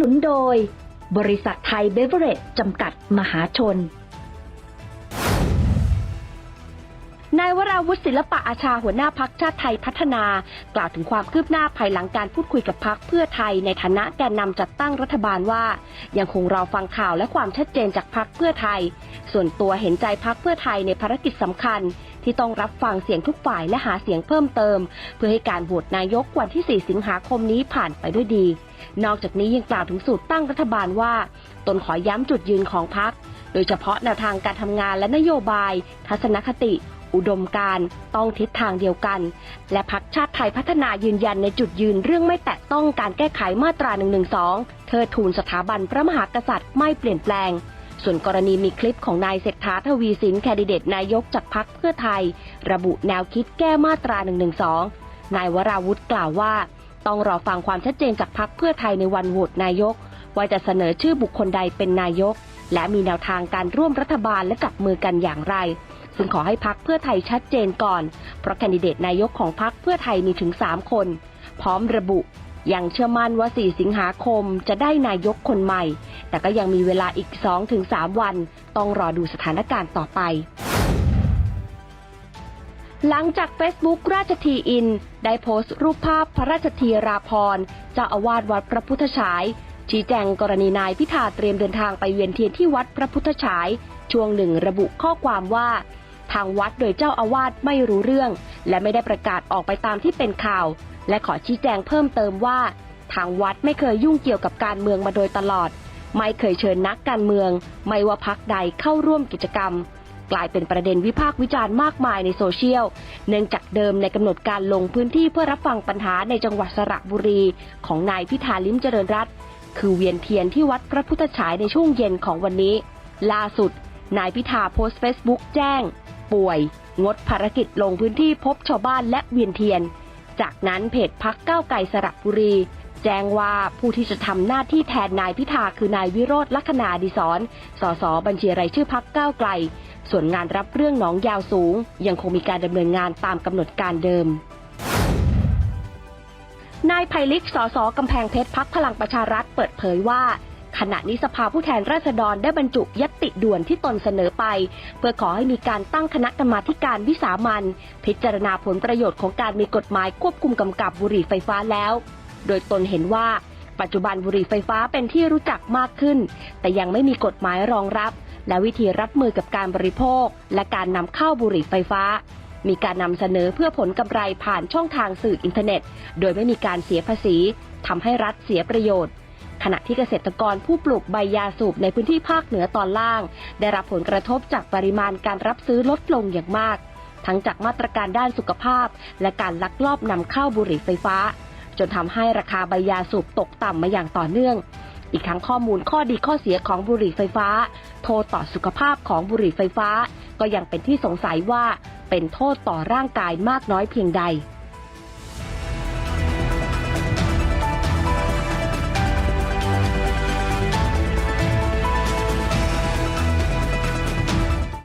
นุนโดย บริษัทไทยเบเวอเรจจำกัดมหาชน นายวราวุฒิศิลปะอาชาหัวหน้าพักชาติไทยพัฒนา กล่าวถึงความคืบหน้าภายหลังการพูดคุยกับพักเพื่อไทยในฐานะแกนนำจัดตั้งรัฐบาลว่า ยังคงรอฟังข่าวและความชัดเจนจากพักเพื่อไทย ส่วนตัวเห็นใจพักเพื่อไทยในภารกิจสำคัญ ที่ต้องรับฟังเสียงทุกฝ่ายและหาเสียงเพิ่มเติม เพื่อให้การโหวตนายกวันที่ 4 สิงหาคมนี้ผ่านไปด้วยดี นอกจากนี้ยังกล่าวถึงสูตรตั้งรัฐบาลว่าตนขอย้ำจุดยืนของพักโดยเฉพาะแนวทางการทำงานและนโยบาย ทัศนคติ อุดมการต้องทิศทางเดียวกัน และพักชาติไทยพัฒนายืนยันในจุดยืนเรื่องไม่แตะต้องการแก้ไขมาตรา1นึเธอทูลสถาบันพระมหากษัตริย์ไม่เปลี่ยนแปลง ส่วนกรณีมีคลิปของนายเศรษฐาทวีสินแคนดิเดตนายกจากพักเพื่อไทย ระบุแนวคิดแก้มาตรา1นึนายวราวุธกล่าวว่า ต้องรอฟังความชัดเจนจากพักเพื่อไทยในวันโหวตนายก ว่าจะเสนอชื่อบุคคลใดเป็นนายก และมีแนวทางการร่วมรัฐบาลและจับมือกันอย่างไร ซึ่งขอให้พักเพื่อไทยชัดเจนก่อน เพราะแคนดิเดตนายกของพักเพื่อไทยมีถึง 3 คน พร้อมระบุ ยังเชื่อมั่นว่า 4 สิงหาคมจะได้นายกคนใหม่ แต่ก็ยังมีเวลาอีก 2-3 วัน ต้องรอดูสถานการณ์ต่อไปหลังจาก Facebook ราชทีอิน ได้โพสต์รูปภาพพระราชทีราพรเจ้าอาวาสวัดพระพุทธฉายชี้แจงกรณีนายพิธาเตรียมเดินทางไปเวียนเทียนที่วัดพระพุทธฉาย ช่วงหนึ่งระบุข้อความว่า ทางวัดโดยเจ้าอาวาสไม่รู้เรื่อง และไม่ได้ประกาศออกไปตามที่เป็นข่าว และขอชี้แจงเพิ่มเติมว่า ทางวัดไม่เคยยุ่งเกี่ยวกับการเมืองมาโดยตลอด ไม่เคยเชิญนักการเมือง ไม่ว่าพักใดเข้าร่วมกิจกรรม กลายเป็นประเด็นวิพากษ์วิจารณ์มากมายในโซเชียล เนื่องจากเดิมในกำหนดการลงพื้นที่เพื่อรับฟังปัญหาในจังหวัดสระบุรีของนายพิธาลิ้มเจริญรัตน์คือเวียนเทียนที่วัดพระพุทธฉายในช่วงเย็นของวันนี้ ล่าสุด นายพิธาโพสต์เฟซบุ๊กแจ้ง ป่วย งดภารกิจลงพื้นที่พบชาวบ้านและเวียนเทียน จากนั้นเพจพักก้าวไกลสระบุรี แจ้งว่าผู้ที่จะทำหน้าที่แทนนายพิธาคือนายวิโรธลัคนาดิศรสสบัญชีรายชื่อพักก้าวไกล ส่วนงานรับเรื่องหนองยาวสูง ยังคงมีการดำเนินงานตามกำหนดการเดิมนายไพลิก สสกำแพงเพชรพักพลังประชารัฐเปิดเผยว่า ขณะนี้สภาผู้แทนราษฎรได้บรรจุยติด่วนที่ตนเสนอไป เพื่อขอให้มีการตั้งคณะกรรมาการวิสามันพิจารณาผลประโยชน์ของการมีกฎหมายควบคุมกำกับบุหรี่ไฟฟ้าแล้ว โดยตนเห็นว่า ปัจจุบันบุหรี่ไฟฟ้าเป็นที่รู้จักมากขึ้น แต่ยังไม่มีกฎหมายรองรับ และวิธีรับมือกับการบริโภค และการนำเข้าบุหรี่ไฟฟ้า มีการนำเสนอเพื่อผลกำไรผ่านช่องทางสื่ออินเทอร์เน็ต โดยไม่มีการเสียภาษีทำให้รัฐเสียประโยชน์ ขณะที่เกษตรกรผู้ปลูกใบยาสูบในพื้นที่ภาคเหนือตอนล่าง ได้รับผลกระทบจากปริมาณการรับซื้อลดลงอย่างมาก ทั้งจากมาตรการด้านสุขภาพ และการลักลอบนำเข้าบุหรี่ไฟฟ้า จนทำให้ราคาใบยาสูบตกต่ำมาอย่างต่อเนื่อง อีกทั้งข้อมูลข้อดีข้อเสียของบุหรี่ไฟฟ้า โทษต่อสุขภาพของบุหรี่ไฟฟ้า ก็ยังเป็นที่สงสัยว่าเป็นโทษต่อร่างกายมากน้อยเพียงใด